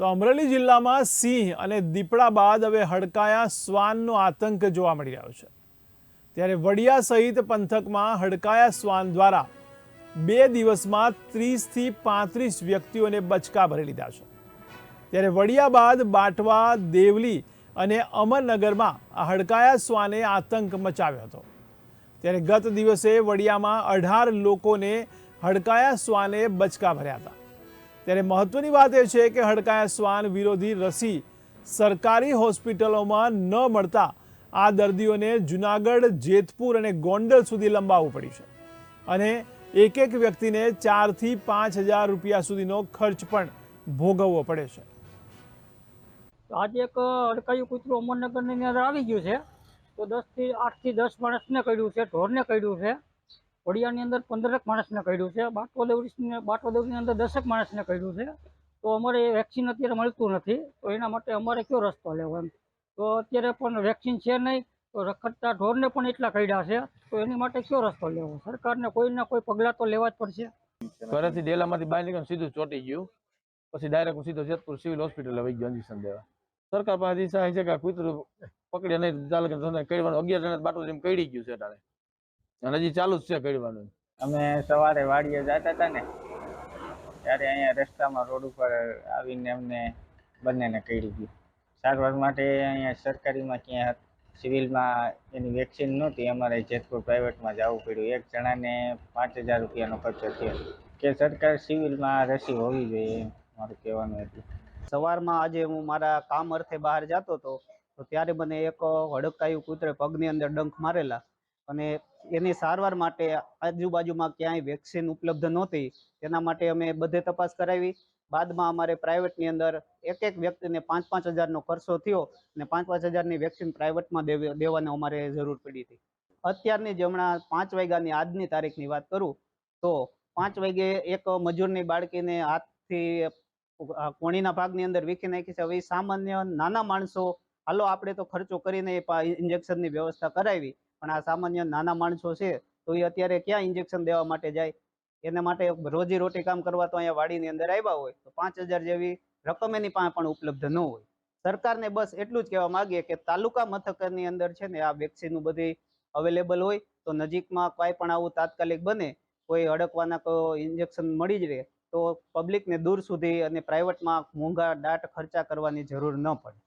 તો અમરેલી જિલ્લામાં સિંહ અને દીપડા બાદ હવે હડકાયા શ્વાનનો આતંક જોવા મળી રહ્યો છે. ત્યારે વડિયા સહિત પંથકમાં હડકાયા શ્વાન દ્વારા બે દિવસમાં ત્રીસથી પાંત્રીસ વ્યક્તિઓને બચકા ભરી લીધા છે. ત્યારે વડિયા બાદ બાટવા, દેવલી અને અમરનગરમાં આ હડકાયા શ્વાને આતંક મચાવ્યો હતો. ત્યારે ગત દિવસે વડિયામાં અઢાર લોકોને હડકાયા શ્વાને બચકા ભર્યા હતા. ત્યારે મહત્વની વાત એ છે કે હડકાયા શ્વાન વિરોધી રસી સરકારી હોસ્પિટલોમાં ન મળતા આ દર્દીઓને જુનાગઢ, જેતપુર અને ગોંડલ સુધી લંબાવવું પડ્યું છે. અને એક એક વ્યક્તિને ચારથી પાંચ હજાર રૂપિયા સુધીનો ખર્ચ પણ ભોગવવો પડે છે. આજે એક અડકાયું કૂતરું અમરનગરની અંદર આવી ગયું છે. તો દસથી આઠથી દસ માણસને કર્યું છે, ઢોરને કર્યું છે. વડિયાની અંદર પંદરક માણસને કર્યું છે બાટોદેવની બાટોદેવની અંદર દસેક માણસને કર્યું છે. તો અમારે એ વેક્સિન અત્યારે મળતું નથી, તો એના માટે અમારે કયો રસ્તો લેવો એમ? તો અત્યારે પણ વેક્સિન છે નહીં, તો રખડતા ઢોરને પણ એટલા કર્યા છે, તો એની માટે કયો રસ્તો લેવો? સરકારને કોઈના કોઈ પગલાં તો લેવા જ પડશે. ઘરેથી ડેલામાંથી બહાર નીકળીને સીધું ચોંટી ગયું. પછી ડાયરેક્ટ સીધો જેતપુર સિવિલ હોસ્પિટલ આવી ગયો ઇન્જેક્શન દેવા. સરકાર પાસે દિશા છે કે કૂતરું પકડી નહીં ચાલે અગિયાર જણા બાટો જેમ કડી ગયું છે અટાણે. અને હજી ચાલુ જ છે કડવાનું અમે સવારે વાડીએ જતા હતા ને ત્યારે અહીંયા રસ્તામાં રોડ ઉપર આવીને અમને બંનેને કરી ગયું. સારવાર માટે અહીંયા સરકારીમાં ક્યાં સિવિલમાં એની વેક્સિન નહોતી અમારે જેતપુર પ્રાઇવેટમાં જવું પડ્યું. એક જણાને પાંચ હજાર રૂપિયાનો ખર્ચો થયો. કે સરકાર સિવિલમાં રસી હોવી જોઈએ મારું કહેવાનું હતું. સવારમાં આજે હું મારા કામ અર્થે બહાર જતો હતો તો ત્યારે મને એક હડકાયું કૂતરે પગની અંદર ડંખ મારેલા. અને એની સારવાર માટે આજુબાજુમાં ક્યાંય વેક્સિન ઉપલબ્ધ નહોતી, તેના માટે અમે બધે તપાસ કરાવી. બાદમાં અમારે પ્રાઇવેટની અંદર એક એક વ્યક્તિને પાંચ પાંચ હજારનો ખર્ચો થયો અને પાંચ પાંચ હજારની વેક્સિન પ્રાઇવેટમાં દેવાની અમારે જરૂર પડી હતી. અત્યારની જ હમણાં પાંચ વાગ્યાની આજની તારીખની વાત કરું, તો પાંચ વાગે એક મજૂરની બાળકીને હાથથી કોણીના ભાગની અંદર વીખી નાખી છે. હવે સામાન્ય નાના માણસો, હાલો, આપણે તો ખર્ચો કરીને ઇન્જેક્શનની વ્યવસ્થા કરાવી. પણ આ સામાન્ય નાના માણસો છે, તો એ અત્યારે ક્યાં ઇન્જેક્શન દેવા માટે જાય? એના માટે રોજી રોટી કામ કરવા તો અહીંયા વાડીની અંદર આવ્યા હોય, તો પાંચ જેવી રકમ એની પાસે પણ ઉપલબ્ધ ન હોય. સરકારને બસ એટલું જ કહેવા માંગીએ કે તાલુકા મથકની અંદર છે ને આ વેક્સિન બધી અવેલેબલ હોય, તો નજીકમાં કાંઈ પણ આવું તાત્કાલિક બને, કોઈ અડકવાના કોઈ ઇન્જેક્શન મળી જ રહે, તો પબ્લિકને દૂર સુધી અને પ્રાઇવેટમાં મોંઘા દાટ ખર્ચા કરવાની જરૂર ન પડે.